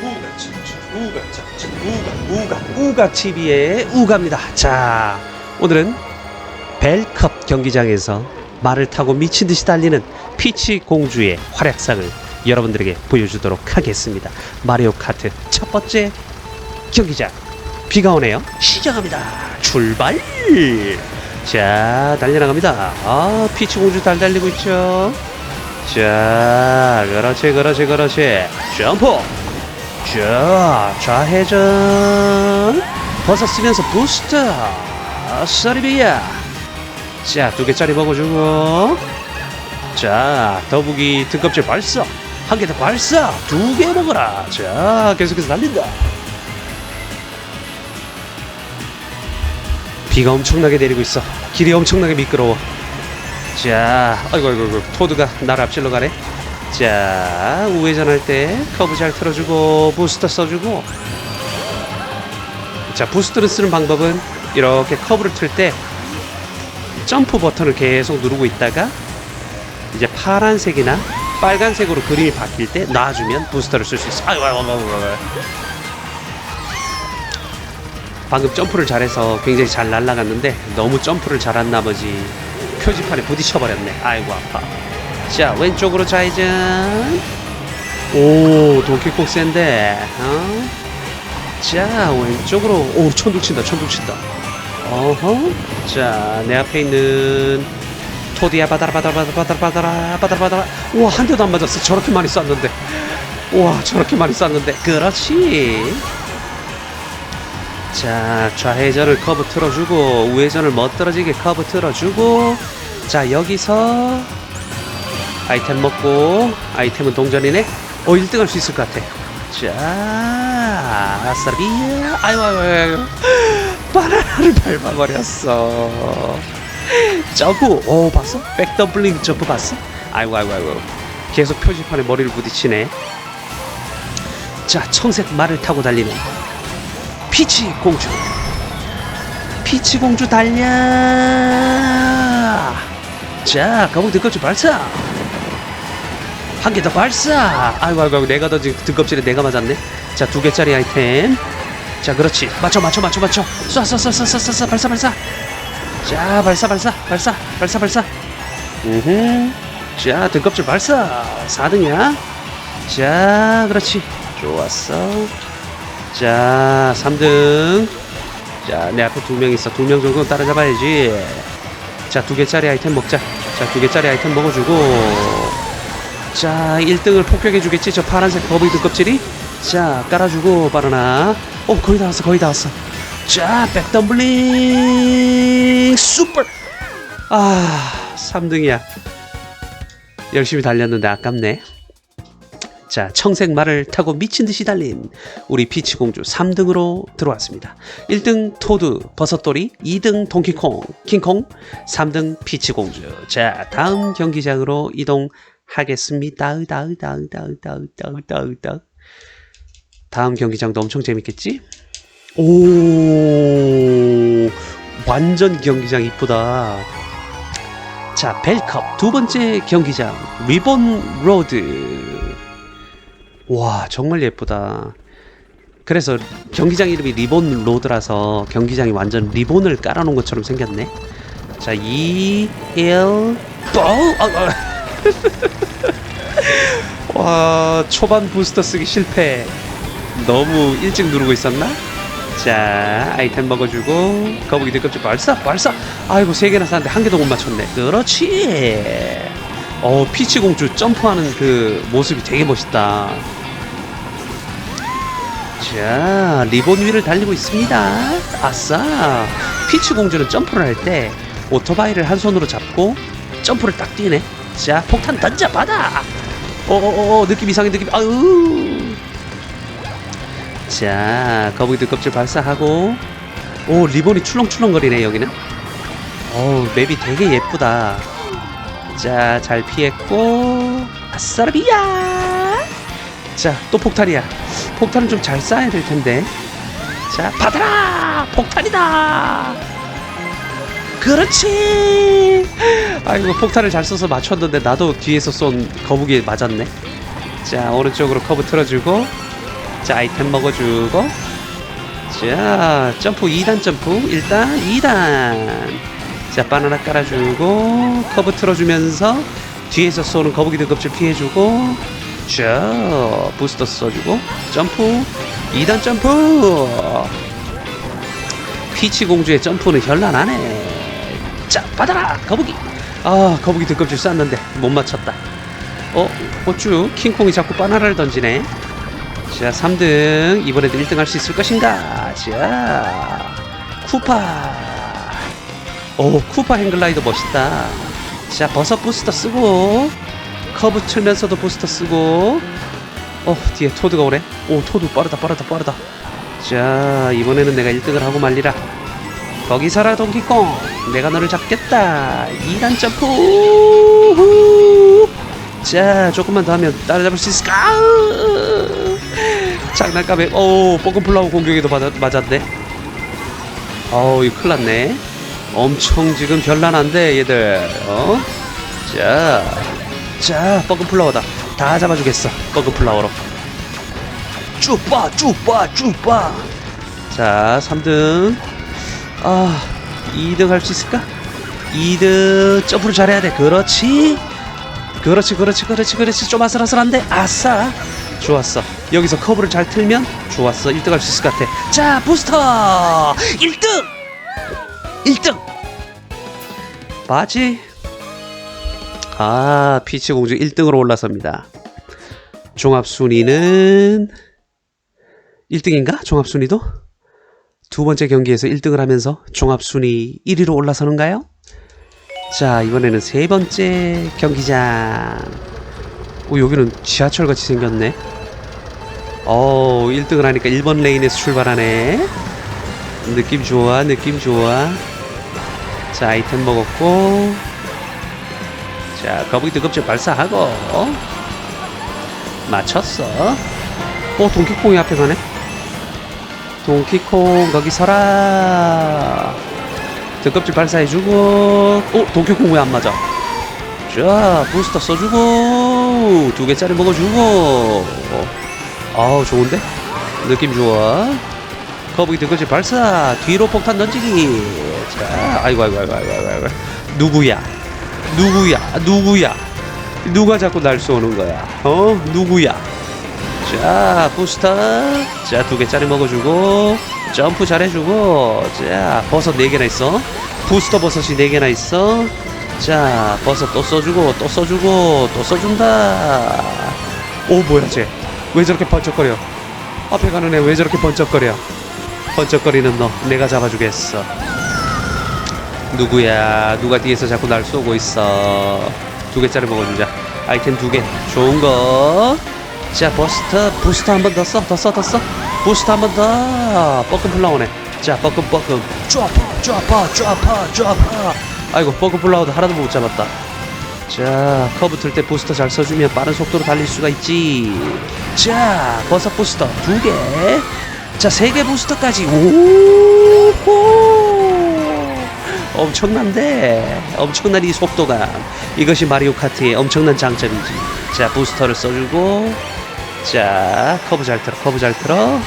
우가 짭짭 우가 우가 우가 TV의 우가입니다. 자 오늘은 벨컵 경기장에서 말을 타고 미친 듯이 달리는 피치 공주의 활약상을 여러분들에게 보여주도록 하겠습니다. 마리오 카트 첫 번째 경기장 비가 오네요. 시작합니다. 출발. 자 달려나갑니다. 아 피치 공주 달 달리고 있죠. 자 그렇지 그렇지 그렇지 점프. 자, 좌회전. 버섯 쓰면서 부스터. 서리비야. 자, 두 개짜리 먹어주고. 자, 더북이 등껍질 발사. 한 개 더 발사. 두 개 먹어라. 자, 계속해서 달린다. 비가 엄청나게 내리고 있어. 길이 엄청나게 미끄러워. 자, 아이고, 아이고, 아이고, 토드가 나를 앞질러 가네. 자, 우회전할 때 커브 잘 틀어주고 부스터 써주고. 자, 부스터를 쓰는 방법은 이렇게 커브를 틀 때 점프 버튼을 계속 누르고 있다가 이제 파란색이나 빨간색으로 그림이 바뀔 때 놔주면 부스터를 쓸 수 있어. 아이고, 아이고, 아이고, 아이고. 방금 점프를 잘해서 굉장히 잘 날아갔는데 너무 점프를 잘한 나머지 표지판에 부딪혀 버렸네. 아이고 아파. 자 왼쪽으로 좌회전. 오 도끼꼭 센데. 어? 자 왼쪽으로 오 천둥 친다 천둥 친다. 어허. 자내 앞에 있는 토디야 바다라 바다라 바다라 바다라 바다라 바다라 바다라. 우와 한 대도 안 맞았어. 저렇게 많이 쐈는데. 우와 저렇게 많이 쐈는데. 그렇지. 자 좌회전을 커브 틀어주고 우회전을 멋들어지게 커브 틀어주고 자 여기서 아이템 먹고 아이템은 동전이네. 어 1등 할 수 있을 것 같아. 자 아싸비야 아유 아유 아유 바나나를 밟아버렸어. 점프 오 봤어? 백더블링 점프 봤어? 아이고 아이고 아이고. 계속 표지판에 머리를 부딪히네. 자 청색 말을 타고 달리는 피치 공주. 피치 공주 달려. 자 거북이 등껍질 발사 한 개 더 발사. 아이고 아이고 아이고, 내가 던진 등껍질에 내가 맞았네. 자 두 개짜리 아이템. 자 그렇지. 맞춰 맞춰 맞춰 맞춰. 쏴쏴쏴쏴쏴쏴 발사 발사. 자 발사 발사 발사 발사 발사. 으흠. 자 등껍질 발사. 4등이야. 자 그렇지. 좋았어. 자, 3등. 자, 내 앞에 두 명 있어. 두 명 정도 따라잡아야지. 자, 두 개짜리 아이템 먹자. 자, 두 개짜리 아이템 먹어주고. 자, 1등을 폭격해주겠지. 저 파란색 버블 등껍질이. 자, 깔아주고, 바나나. 어, 거의 다 왔어. 거의 다 왔어. 자, 백덤블링 슈퍼. 아, 3등이야. 열심히 달렸는데 아깝네. 자, 청색 말을 타고 미친 듯이 달린 우리 피치 공주 3등으로 들어왔습니다. 1등 토드 버섯돌이, 2등 동키콩 킹콩, 3등 피치 공주. 자, 다음 경기장으로 이동하겠습니다. 으다 으다 으다 으다 으다 으다 으다. 다음 경기장도 엄청 재밌겠지? 오, 완전 경기장 이쁘다. 자, 벨컵 두 번째 경기장 리본 로드. 와 정말 예쁘다 그래서 경기장 이름이 리본 로드라서 경기장이 완전 리본을 깔아놓은 것처럼 생겼네 자 2, 1, 고! 아, 아. 와 초반 부스터 쓰기 실패 너무 일찍 누르고 있었나? 자 아이템 먹어주고 거북이 등껍질 발사 발사 아이고 세 개나 쐈는데 한 개도 못 맞췄네 그렇지 어 피치 공주 점프하는 그 모습이 되게 멋있다 자, 리본 위를 달리고 있습니다. 아싸! 피치 공주는 점프를 할 때 오토바이를 한 손으로 잡고 점프를 딱 뛰네. 자, 폭탄 던져 받아. 어어어 느낌 이상해 느낌. 아유. 자, 거북이 등껍질 발사하고 오 리본이 출렁출렁거리네 여기는. 어 맵이 되게 예쁘다. 자, 잘 피했고 아싸라비야. 자, 또 폭탄이야. 폭탄은 좀 잘 쏴야 될 텐데. 자, 받아라! 폭탄이다! 그렇지! 아이고, 폭탄을 잘 쏘서 맞췄는데 나도 뒤에서 쏜 거북이에 맞았네. 자, 오른쪽으로 커브 틀어주고. 자 아이템 먹어주고 자 점프 2단 점프 일단 2단 자 바나나 깔아주고 커브 틀어주면서 뒤에서 쏘는 거북이 등껍질 피해주고 자 부스터 써주고 점프 2단 점프 피치 공주의 점프는 현란하네 자 받아라 거북이. 아 거북이 등껍질 쐈는데 못 맞췄다. 어 어쭈 킹콩이 자꾸 바나나를 던지네. 자 3등. 이번에도 1등 할 수 있을 것인가? 자 쿠파. 오 쿠파 행글라이더 멋있다. 자 버섯 부스터 쓰고 커브 틀면서도 부스터 쓰고. 어 뒤에 토드가 오네. 오 토드 빠르다 빠르다 빠르다. 자 이번에는 내가 1등을 하고 말리라 거기 서라 동키콩 내가 너를 잡겠다. 2단 점프 우후. 자 조금만 더 하면 따라잡을 수 있을까. 장난감에 오 뽀금플라워 공격에도 맞아, 맞았네. 어우 이거 큰일 났네. 엄청 지금 별난한데 얘들. 어? 자, 자 뻐금플라워다. 다 잡아주겠어 뻐금플라워로. 쭈빠 쭈빠 쭈빠. 자 3등 아 2등 할 수 있을까? 2등 점프를 잘해야 돼. 그렇지. 그렇지 그렇지 그렇지 그렇지. 좀 아슬아슬한데? 아싸. 좋았어. 여기서 커브를 잘 틀면 좋았어. 1등 할 수 있을 것 같아. 자 부스터. 1등. 1등. 바지. 아 피치 공주 1등으로 올라섭니다. 종합 순위는 1등인가? 종합 순위도 두 번째 경기에서 1등을 하면서 종합 순위 1위로 올라서는가요? 자 이번에는 세 번째 경기장. 오 여기는 지하철 같이 생겼네. 어 1등을 하니까 1번 레인에서 출발하네. 느낌 좋아 느낌 좋아. 자 아이템 먹었고. 자 거북이 등급질 발사하고. 어? 맞췄어. 어 동키콩이 앞에 가네 동키콩 거기 서라. 등껍질 발사해주고. 어? 동키콩 왜 안 맞아? 자 부스터 써주고. 두 개짜리 먹어주고. 어. 아우 좋은데? 느낌 좋아. 거북이 등껍질 발사. 뒤로 폭탄 던지기. 자 아이고 아이고 아이고 아이고 아이고. 누구야? 누구야? 누구야? 누가 자꾸 날 쏘는 거야? 어? 누구야 자 부스터. 자 두 개짜리 먹어주고 점프 잘해주고 자 버섯 네 개나 있어. 부스터 버섯이 네 개나 있어. 자 버섯 또 써주고 또 써주고 또 써준다. 오 뭐야 쟤. 왜 저렇게 번쩍거려? 앞에 가는 애 왜 저렇게 번쩍거려? 번쩍거리는 너 내가 잡아주겠어. 누구야? 누가 뒤에서 자꾸 날 쏘고 있어? 두 개짜리 먹어주자. 아이템 두 개. 좋은 거 자 버스터 부스터 한 번 더 써 더 써 더 써. 부스터 한 번더. 뻐끔 플라워네. 자 뻐끔 뻐끔. 쫙파 쫙파 쫙파 쫙파. 아이고 뻐끔 플라워도 하나도 못 잡았다. 자 커브 틀 때 부스터 잘 써주면 빠른 속도로 달릴 수가 있지. 자 버섯 부스터 두개자 세 개 부스터까지. 오호! 엄청난데? 엄청난 이 속도감. 이것이 마리오 카트의 엄청난 장점이지. 자 부스터를 써주고 자 커브 잘 틀어 커브 잘 틀어.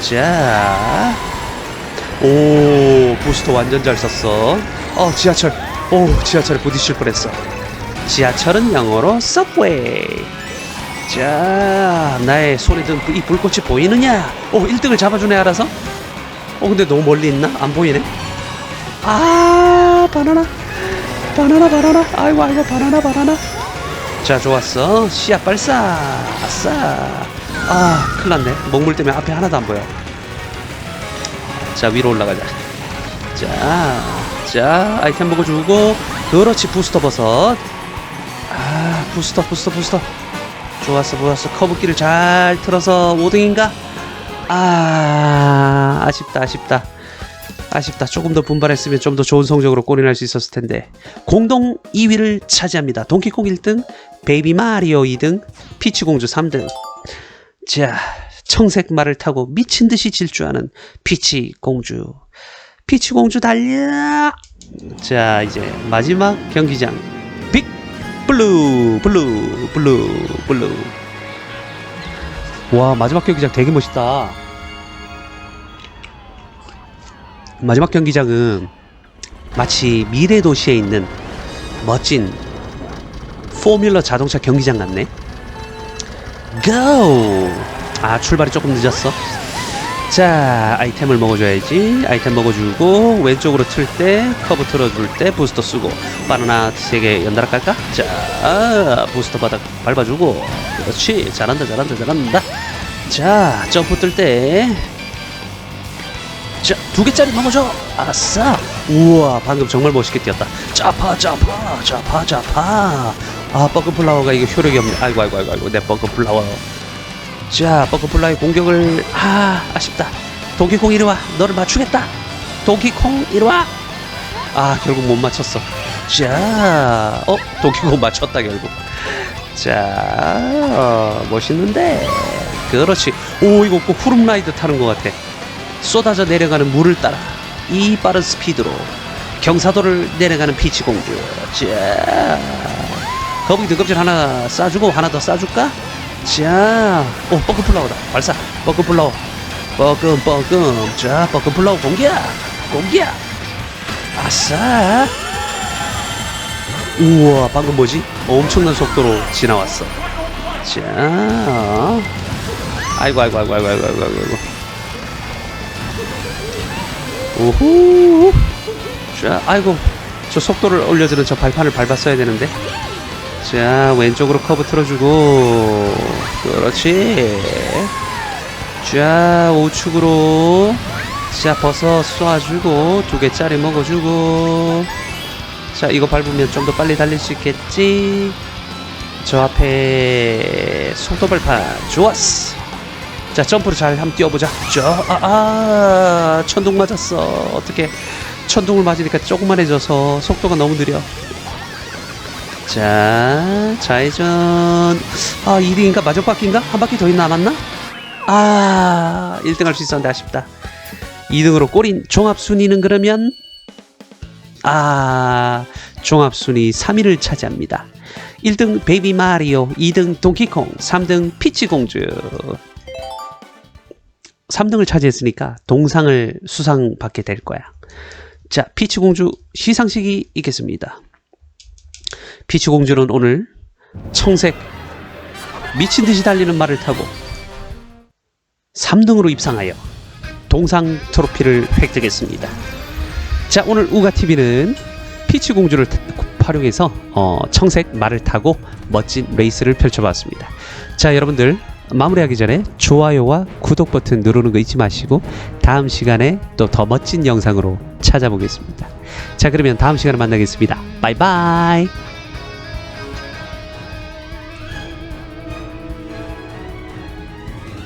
자 오 부스터 완전 잘 썼어. 어 지하철. 오 지하철에 부딪힐 뻔했어. 지하철은 영어로 서브웨이 자 나의 손에 든 이 불꽃이 보이느냐? 오 1등을 잡아주네 알아서. 어 근데 너무 멀리 있나? 안 보이네. 아 바나나. 바나나 바나나. 아이고 아이고 바나나 바나나 자 좋았어. 씨앗 발사. 아싸. 아 큰일났네. 먹물 때문에 앞에 하나도 안 보여. 자 위로 올라가자. 자, 자 아이템 먹어주고. 그렇지 부스터 버섯. 아 부스터 부스터 부스터. 좋았어 좋았어. 커브기를 잘 틀어서 5등인가? 아 아쉽다 아쉽다 아쉽다. 조금 더 분발했으면 좀 더 좋은 성적으로 골인할 수 있었을 텐데. 공동 2위를 차지합니다. 동키콩 1등, 베이비 마리오 2등, 피치 공주 3등. 자, 청색 말을 타고 미친 듯이 질주하는 피치 공주. 피치 공주 달려! 자, 이제 마지막 경기장. 빅 블루 블루 블루 블루. 와 마지막 경기장 되게 멋있다. 마지막 경기장은 마치 미래 도시에 있는 멋진 포뮬러 자동차 경기장 같네. 고! 아 출발이 조금 늦었어. 자 아이템을 먹어줘야지. 아이템 먹어주고 왼쪽으로 틀 때 커브 틀어줄 때 부스터 쓰고 바나나 세개 연달아 깔까? 자 부스터 바닥 밟아주고 그렇지 잘한다 잘한다 잘한다. 자 점프 뜰 때. 자, 두 개짜리 넘어져. 아싸. 우와, 방금 정말 멋있게 뛰었다. 짜파, 짜파, 짜파, 짜파. 아, 버그플라워가 이거 효력이 없네. 아이고, 아이고, 아이고, 아이고, 내 버그플라워. 자, 버그플라워의 공격을, 아, 아쉽다. 도끼콩 이리 와. 너를 맞추겠다. 도끼콩 이리 와. 아, 결국 못 맞췄어. 자, 어, 도끼콩 맞췄다, 결국. 자, 어, 멋있는데. 그렇지. 오, 이거 꼭 후룸라이드 타는 것 같아. 쏟아져 내려가는 물을 따라 이 빠른 스피드로 경사도를 내려가는 피치 공주. 자, 거북이 등껍질 하나 싸주고 하나 더 싸줄까? 자, 오 뻐끔 플라워다. 발사. 뻐끔 플라워. 뻐끔 뻐끔. 자, 뻐끔 플라워 공기야. 공기야. 아싸. 우와, 방금 뭐지? 엄청난 속도로 지나왔어. 자, 아이고 아이고 아이고 아이고 아이고 아이고 아이고. 오호. 자, 아이고, 저 속도를 올려주는 저 발판을 밟았어야 되는데. 자, 왼쪽으로 커브 틀어주고, 그렇지. 자, 우측으로. 자, 버섯 쏴주고, 두 개짜리 먹어주고. 자, 이거 밟으면 좀 더 빨리 달릴 수 있겠지. 저 앞에 속도 발판, 좋았어. 자 점프를 잘 한번 뛰어보자. 저, 아, 아 천둥 맞았어. 어떻게 천둥을 맞으니까 조그만해져서 속도가 너무 느려. 자 좌회전. 아 2등인가? 마지막 바퀴인가? 한 바퀴 더 남았나? 아 1등 할 수 있었는데 아쉽다. 2등으로 꼬린 종합순위는 그러면? 아 종합순위 3위를 차지합니다. 1등 베이비 마리오 2등 동키콩 3등 피치공주 3등을 차지했으니까 동상을 수상받게 될 거야. 자, 피치 공주 시상식이 있겠습니다. 피치 공주는 오늘 청색 미친 듯이 달리는 말을 타고 3등으로 입상하여 동상 트로피를 획득했습니다. 자, 오늘 우가 TV는 피치 공주를 타- 활용해서 어, 청색 말을 타고 멋진 레이스를 펼쳐봤습니다. 자, 여러분들 마무리하기 전에 좋아요와 구독 버튼 누르는 거 잊지 마시고 다음 시간에 또 더 멋진 영상으로 찾아보겠습니다. 자, 그러면 다음 시간에 만나겠습니다. 바이바이.